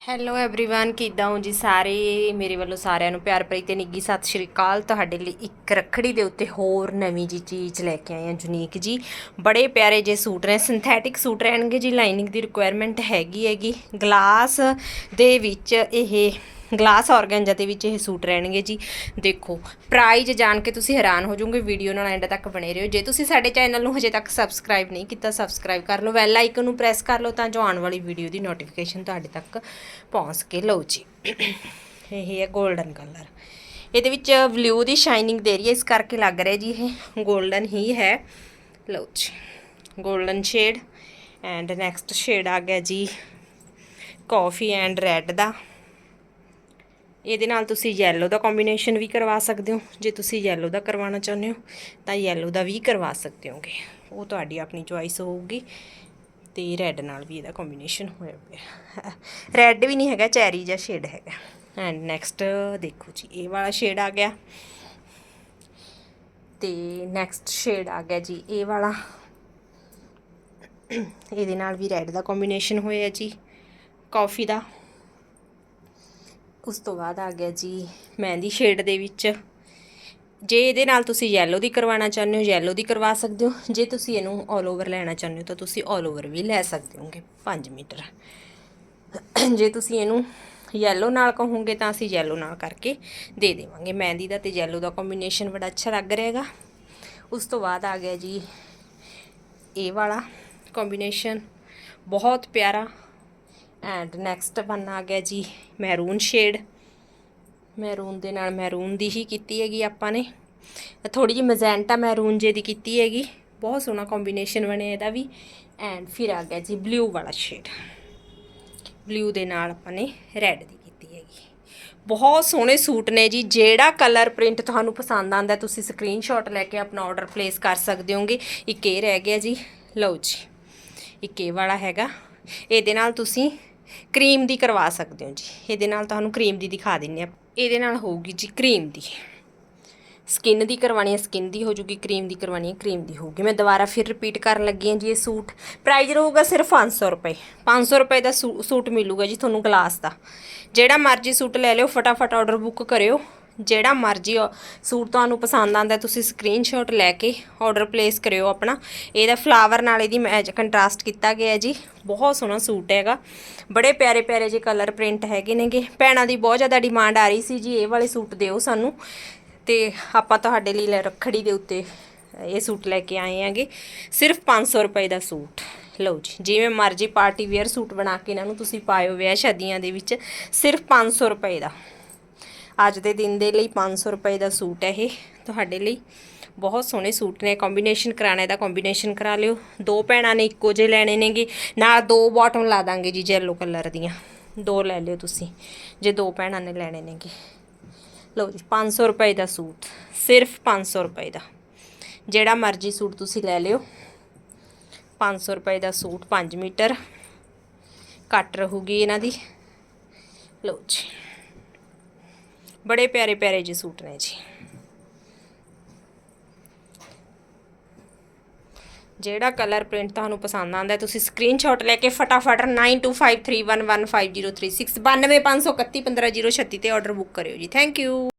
Hello everyone ਕਿੱਦਾਂ ਹੋ ਜੀ ਸਾਰੇ ਮੇਰੇ ਵੱਲੋਂ ਸਾਰਿਆਂ ਨੂੰ ਪਿਆਰ ਭਰੀ ਤੇ ਨਿੱਗੀ ਸਤਿ ਸ਼੍ਰੀ ਅਕਾਲ ਤੁਹਾਡੇ ਲਈ ਇੱਕ ਰੱਖੜੀ ਦੇ ਉੱਤੇ ਹੋਰ ਨਵੀਂ ਜੀ ਚੀਜ਼ ਲੈ ਕੇ ਆਏ ਹਾਂ ਯੂਨੀਕ ਜੀ ਬੜੇ ਪਿਆਰੇ ਜੇ ਸੂਟ ਨੇ ਸਿੰਥੈਟਿਕ ਸੂਟ ਰਹਿਣਗੇ ਜੀ ਲਾਈਨਿੰਗ ਦੀ ਰਿਕੁਆਇਰਮੈਂਟ ਹੈਗੀ ਹੈਗੀ ਗਲਾਸ ਦੇ ਵਿੱਚ ਇਹ ਗਲਾਸ ਔਰਗੈਂਜਾ ਦੇ ਵਿੱਚ ਇਹ ਸੂਟ ਰਹਿਣਗੇ ਜੀ। ਦੇਖੋ, ਪ੍ਰਾਈਜ਼ ਜਾਣ ਕੇ ਤੁਸੀਂ ਹੈਰਾਨ ਹੋ ਜਾਓਗੇ, ਵੀਡੀਓ ਨਾਲ ਐਂਡ ਤੱਕ ਬਣੇ ਰਹੋ। ਜੇ ਤੁਸੀਂ ਸਾਡੇ ਚੈਨਲ ਨੂੰ ਹਜੇ ਤੱਕ ਸਬਸਕ੍ਰਾਈਬ ਨਹੀਂ ਕੀਤਾ, ਸਬਸਕ੍ਰਾਈਬ ਕਰ ਲਓ, ਬੈਲ ਆਈਕਨ ਨੂੰ ਪ੍ਰੈਸ ਕਰ ਲਓ ਤਾਂ ਜੋ ਆਉਣ ਵਾਲੀ ਵੀਡੀਓ ਦੀ ਨੋਟੀਫਿਕੇਸ਼ਨ ਤੁਹਾਡੇ ਤੱਕ ਪਹੁੰਚ ਕੇ ਲਓ ਜੀ। ਇਹ ਹੈ ਗੋਲਡਨ ਕਲਰ ਇਹਦੇ ਵਿੱਚ ਬਲੂ ਦੀ ਸ਼ਾਈਨਿੰਗ ਦੇ ਰਹੀ ਹੈ, ਇਸ ਕਰਕੇ ਲੱਗ ਰਿਹਾ ਜੀ ਇਹ। ਗੋਲਡਨ ਹੀ ਹੈ। ਲਓ ਜੀ golden shade and next shade ਆ ਗਿਆ ਜੀ ਕਾਫੀ ਐਂਡ ਰੈੱਡ ਦਾ। ਇਹਦੇ ਨਾਲ ਤੁਸੀਂ ਯੈਲੋ ਦਾ ਕੰਬੀਨੇਸ਼ਨ ਵੀ ਕਰਵਾ ਸਕਦੇ ਹੋ। ਜੇ ਤੁਸੀਂ ਯੈਲੋ ਦਾ ਕਰਵਾਉਣਾ ਚਾਹੁੰਦੇ ਹੋ, ਤਾਂ ਯੈਲੋ ਦਾ ਵੀ ਕਰਵਾ ਸਕਦੇ ਹੋਗੇ। ਉਹ ਤੁਹਾਡੀ ਆਪਣੀ ਚੁਆਇਸ ਹੋਊਗੀ ਤੇ ਰੈੱਡ ਨਾਲ ਵੀ ਇਹਦਾ ਕੰਬੀਨੇਸ਼ਨ ਹੋਇਆ ਪਿਆ ਰੈੱਡ ਵੀ ਨਹੀਂ ਹੈਗਾ ਚੈਰੀ ਜਿਹਾ ਸ਼ੇਡ ਹੈਗਾ। ਐਂਡ ਨੈਕਸਟ ਦੇਖੋ ਜੀ, ਇਹ ਵਾਲਾ ਸ਼ੇਡ ਆ ਗਿਆ। ਤੇ ਨੈਕਸਟ ਸ਼ੇਡ ਆ ਗਿਆ ਜੀ, ਇਹ ਵਾਲਾ। ਇਹਦੇ ਨਾਲ ਵੀ ਰੈੱਡ ਦਾ ਕੰਬੀਨੇਸ਼ਨ ਹੋਇਆ ਜੀ। ਕਾਫੀ ਦਾ। ਉਸ ਤੋਂ ਬਾਅਦ ਆ ਗਿਆ ਜੀ ਮਹਿੰਦੀ ਸ਼ੇਡ ਦੇ ਵਿੱਚ। ਜੇ ਇਹਦੇ ਨਾਲ ਤੁਸੀਂ ਯੈਲੋ ਦੀ ਕਰਵਾਉਣਾ ਚਾਹੁੰਦੇ ਹੋ ਯੈਲੋ ਦੀ ਕਰਵਾ ਸਕਦੇ ਹੋ। ਜੇ ਤੁਸੀਂ ਇਹਨੂੰ 올 ਓਵਰ ਲੈਣਾ ਚਾਹੁੰਦੇ ਹੋ, ਤਾਂ ਤੁਸੀਂ 올 ਓਵਰ ਵੀ ਲੈ ਸਕਦੇ ਹੋਗੇ। 5 ਮੀਟਰ। ਜੇ ਤੁਸੀਂ ਇਹਨੂੰ ਯੈਲੋ ਨਾਲ ਕਹੋਗੇ, ਤਾਂ ਅਸੀਂ ਯੈਲੋ ਨਾਲ ਕਰਕੇ ਦੇ ਦੇਵਾਂਗੇ। ਮਹਿੰਦੀ ਦਾ ਤੇ ਯੈਲੋ ਦਾ ਕੰਬੀਨੇਸ਼ਨ ਬੜਾ ਅੱਛਾ ਲੱਗ ਰਿਹਾ ਉਸ ਤੋਂ ਬਾਅਦ ਆ ਗਿਆ ਜੀ ਇਹ ਵਾਲਾ ਕੰਬੀਨੇਸ਼ਨ ਬਹੁਤ ਪਿਆਰਾ ਐਂਡ ਨੈਕਸਟ ਵਨ ਆ ਗਿਆ ਜੀ ਮੈਰੂਨ ਸ਼ੇਡ ਮੈਰੂਨ ਦੇ ਨਾਲ ਮੈਰੂਨ ਦੀ ਹੀ ਕੀਤੀ ਹੈਗੀ ਆਪਾਂ ਨੇ। ਥੋੜੀ ਜਿਹੀ ਮਜੈਂਟਾ ਮੈਰੂਨ ਜੇ ਦੀ ਕੀਤੀ ਹੈਗੀ। ਬਹੁਤ ਸੋਹਣਾ ਕੰਬੀਨੇਸ਼ਨ ਬਣਿਆ ਇਹਦਾ ਵੀ। ਐਂਡ ਫਿਰ ਆ ਗਿਆ ਜੀ ਬਲੂ ਵਾਲਾ ਸ਼ੇਡ ਬਲੂ ਦੇ ਨਾਲ ਆਪਾਂ ਨੇ ਰੈੱਡ ਦੀ ਕੀਤੀ ਹੈਗੀ। ਬਹੁਤ ਸੋਹਣੇ ਸੂਟ ਨੇ ਜੀ, ਜਿਹੜਾ ਕਲਰ ਪ੍ਰਿੰਟ ਤੁਹਾਨੂੰ ਪਸੰਦ ਆਂਦਾ ਤੁਸੀਂ ਸਕਰੀਨਸ਼ਾਟ ਲੈ ਕੇ ਆਪਣਾ ਆਰਡਰ ਪਲੇਸ ਕਰ ਸਕਦੇ ਹੋਗੇ। ਇੱਕ ਇਹ ਰਹਿ ਗਿਆ ਜੀ, ਲਓ ਜੀ। ਇੱਕ ਇਹ ਵਾਲਾ ਹੈਗਾ। ਇਹਦੇ ਨਾਲ ਤੁਸੀਂ ਕਰੀਮ ਦੀ ਕਰਵਾ ਸਕਦੇ ਹੋ ਜੀ। ਇਹਦੇ ਨਾਲ ਤੁਹਾਨੂੰ ਕਰੀਮ ਦੀ ਦਿਖਾ ਦਿੰਨੇ ਆ ਇਹਦੇ ਨਾਲ ਹੋਊਗੀ ਜੀ ਕਰੀਮ ਦੀ। ਸਕਿਨ ਦੀ ਕਰਵਾਣੀ ਹੈ, ਸਕਿਨ ਦੀ ਹੋ ਜੂਗੀ, ਕਰੀਮ ਦੀ ਕਰਵਾਣੀ ਹੈ, ਕਰੀਮ ਦੀ ਹੋਊਗੀ। ਮੈਂ ਦੁਬਾਰਾ ਫਿਰ ਰਿਪੀਟ ਕਰਨ ਲੱਗੀ ਹਾਂ ਜੀ ਇਹ ਸੂਟ। ਪ੍ਰਾਈਸ ਰਹੂਗਾ ਸਿਰਫ 500 ਰੁਪਏ। 500 ਰੁਪਏ ਦਾ ਸੂ- ਸੂਟ ਮਿਲੂਗਾ ਜੀ ਤੁਹਾਨੂੰ ਗਲਾਸ ਦਾ। ਜਿਹੜਾ ਮਰਜ਼ੀ ਸੂਟ ਲੈ ਲਿਓ, ਫਟਾਫਟ ਆਰਡਰ ਬੁੱਕ ਕਰਿਓ। ਜਿਹੜਾ ਮਰਜ਼ੀ ਸੂਟ ਤੁਹਾਨੂੰ ਪਸੰਦ ਆਂਦਾ ਤੁਸੀਂ ਸਕਰੀਨਸ਼ਾਟ ਲੈ ਕੇ ਆਰਡਰ ਪਲੇਸ ਕਰਿਓ ਆਪਣਾ। ਇਹਦਾ ਫਲਾਵਰ ਨਾਲ ਇਹਦੀ ਮੈਚ ਕੰਟਰਾਸਟ ਕੀਤਾ ਗਿਆ ਜੀ। ਬਹੁਤ ਸੋਹਣਾ ਸੂਟ ਹੈਗਾ। ਬੜੇ ਪਿਆਰੇ ਪਿਆਰੇ ਜੇ ਕਲਰ ਪ੍ਰਿੰਟ ਹੈਗੇ ਨੇਗੇ। ਭੈਣਾਂ ਦੀ ਬਹੁਤ ਜ਼ਿਆਦਾ ਡਿਮਾਂਡ ਆ ਰਹੀ ਸੀ ਜੀ, ਇਹ ਵਾਲੇ ਸੂਟ ਦਿਓ ਸਾਨੂੰ। ਤੇ ਆਪਾਂ ਤੁਹਾਡੇ ਲਈ ਲੈ ਰੱਖੜੀ ਦੇ ਉੱਤੇ ਇਹ ਸੂਟ ਲੈ ਕੇ ਆਏ ਆਂਗੇ ਸਿਰਫ 500 ਰੁਪਏ ਦਾ ਸੂਟ। ਲਓ ਜੀ, ਜਿਵੇਂ ਮਰਜ਼ੀ ਪਾਰਟੀ ਵੇਅਰ ਸੂਟ ਬਣਾ ਕੇ ਇਹਨਾਂ ਨੂੰ ਤੁਸੀਂ ਪਾਇਓ ਵਿਆਹ ਸ਼ਾਦੀਆਂ ਦੇ ਵਿੱਚ। ਸਿਰਫ 500 ਰੁਪਏ ਦਾ। ਅੱਜ ਦੇ ਦਿਨ ਦੇ ਲਈ 500 ਰੁਪਏ ਦਾ ਸੂਟ ਹੈ ਇਹ ਤੁਹਾਡੇ ਲਈ। ਬਹੁਤ ਸੋਹਣੇ ਸੂਟ ਨੇ। ਕੰਬੀਨੇਸ਼ਨ ਕਰਾਣਾ ਦਾ ਕੰਬੀਨੇਸ਼ਨ ਕਰਾ ਲਿਓ। ਦੋ ਭੈਣਾਂ ਨੇ, ਇੱਕੋ ਜਿਹੇ ਲੈਣੇ ਨੇਗੇ। ਨਾਲ ਦੋ ਬਾਟਮ ਲਾ ਦਾਂਗੇ ਜੀ ਯੈਲੋ ਕਲਰ ਦੀਆਂ। ਦੋ ਲੈ ਲਿਓ ਤੁਸੀਂ, ਜੇ ਦੋ ਭੈਣਾਂ ਨੇ ਲੈਣੇ ਨੇਗੇ। ਲਓ ਜੀ 500 ਰੁਪਏ ਦਾ ਸੂਟ। ਸਿਰਫ 500 ਰੁਪਏ ਦਾ। ਜਿਹੜਾ ਮਰਜ਼ੀ ਸੂਟ ਤੁਸੀਂ ਲੈ ਲਿਓ। 500 ਰੁਪਏ ਦਾ ਸੂਟ 5 ਮੀਟਰ। ਕੱਟ ਰਹੂਗੀ ਇਹਨਾਂ ਦੀ। ਲਓ ਜੀ। ਬੜੇ ਪਿਆਰੇ ਪਿਆਰੇ ਜਿਹੇ ਸੂਟ ਨੇ ਜੀ। ਜਿਹੜਾ ਕਲਰ ਪ੍ਰਿੰਟ ਤੁਹਾਨੂੰ ਪਸੰਦ ਆਉਂਦਾ ਤੁਸੀਂ ਸਕਰੀਨਸ਼ਾਟ ਲੈ ਕੇ ਫਟਾਫਟ 9253115036 92531 15036 ਤੇ ਆਰਡਰ ਬੁੱਕ ਕਰਿਓ ਜੀ। Thank you